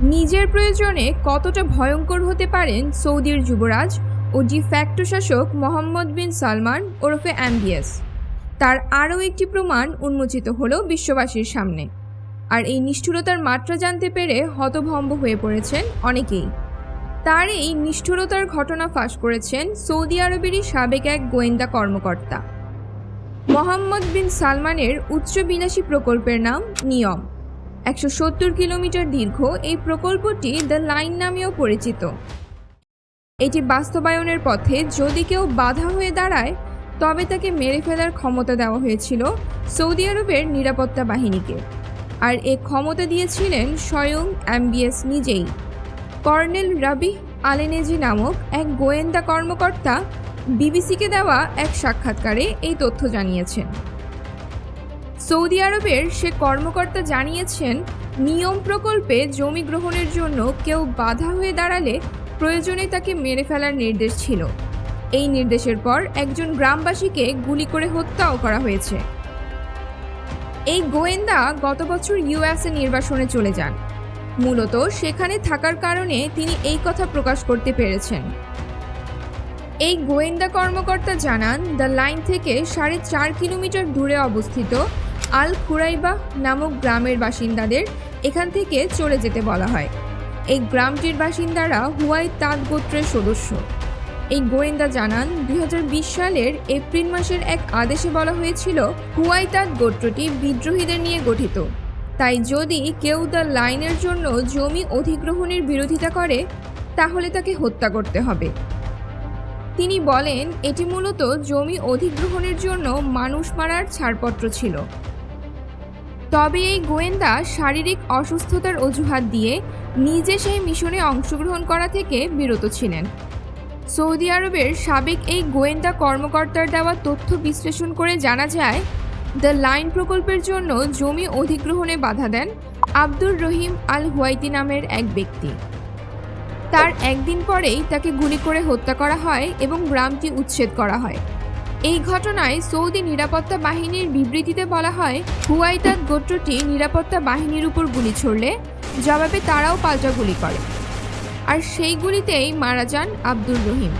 নিজের প্রয়োজনে কতটা ভয়ঙ্কর হতে পারেন সৌদির যুবরাজ ও ডি ফ্যাক্টো শাসক মোহাম্মদ বিন সালমান ওরফে অ্যাম্বিয়াস। তার আরও একটি প্রমাণ উন্মোচিত হলো বিশ্ববাসীর সামনে। আর এই নিষ্ঠুরতার মাত্রা জানতে পেরে হতভম্ব হয়ে পড়েছেন অনেকেই। তার এই নিষ্ঠুরতার ঘটনা ফাঁস করেছেন সৌদি আরবেরই সাবেক এক গোয়েন্দা কর্মকর্তা। মোহাম্মদ বিন সালমানের উচ্চবিলাসী প্রকল্পের নাম নিয়ম। একশো সত্তর কিলোমিটার দীর্ঘ এই প্রকল্পটি দ্য লাইন নামেও পরিচিত। এটি বাস্তবায়নের পথে যদি কেউ বাধা হয়ে দাঁড়ায়, তবে তাকে মেরে ফেলার ক্ষমতা দেওয়া হয়েছিল সৌদি আরবের নিরাপত্তা বাহিনীকে। আর এ ক্ষমতা দিয়েছিলেন স্বয়ং অ্যাম্বিয়াস নিজেই। কর্নেল রাবি আলেনেজি নামক এক গোয়েন্দা কর্মকর্তা বিবিসিকে দেওয়া এক সাক্ষাৎকারে এই তথ্য জানিয়েছেন। সৌদি আরবের সে কর্মকর্তা জানিয়েছেন, নিয়ম প্রকল্পে জমি গ্রহণের জন্য কেউ বাধা হয়ে দাঁড়ালে প্রয়োজনে তাকে মেরে ফেলার নির্দেশ ছিল। এই নির্দেশের পর একজন গ্রামবাসীকে গুলি করে হত্যাও করা হয়েছে। এই গোয়েন্দা গত বছর ইউএসএ নির্বাসনে চলে যান। মূলত সেখানে থাকার কারণে তিনি এই কথা প্রকাশ করতে পেরেছেন। এই গোয়েন্দা কর্মকর্তা জানান, দ্য লাইন থেকে সাড়ে চার কিলোমিটার দূরে অবস্থিত আল খুরাইবা নামক গ্রামের বাসিন্দাদের এখান থেকে চলে যেতে বলা হয়। এই গ্রামটির বাসিন্দারা হুয়াই তাঁত গোত্রের সদস্য। এই গোয়েন্দা জানান দু হাজার বিশ সালের এপ্রিল মাসের এক আদেশে বলা হয়েছিল, হুয়াই তাঁত গোত্রটি বিদ্রোহীদের নিয়ে গঠিত। তাই যদি কেউ দ্য লাইনের জন্য জমি অধিগ্রহণের বিরোধিতা করে, তাহলে তাকে হত্যা করতে হবে। তিনি বলেন, এটি মূলত জমি অধিগ্রহণের জন্য মানুষ মারার ছাড়পত্র ছিল। তবে এই গোয়েন্দা শারীরিক অসুস্থতার অজুহাত দিয়ে নিজে সেই মিশনে অংশগ্রহণ করা থেকে বিরত ছিলেন। সৌদি আরবের সাবেক এই গোয়েন্দা কর্মকর্তার দেওয়া তথ্য বিশ্লেষণ করে জানা যায়, দ্য লাইন প্রকল্পের জন্য জমি অধিগ্রহণে বাধা দেন আব্দুর রহিম আল হুয়াইতি নামের এক ব্যক্তি। তার একদিন পরেই তাকে গুলি করে হত্যা করা হয় এবং গ্রামটি উচ্ছেদ করা হয়। এই ঘটনায় সৌদি নিরাপত্তা বাহিনীর বিবৃতিতে বলা হয় হুয়াইতাদ গোত্রটি নিরাপত্তা বাহিনীর উপর গুলি ছড়লে, জবাবে তারাও পাল্টা গুলি করে। আর সেই গুলিতেই মারা যান আব্দুর রহিম।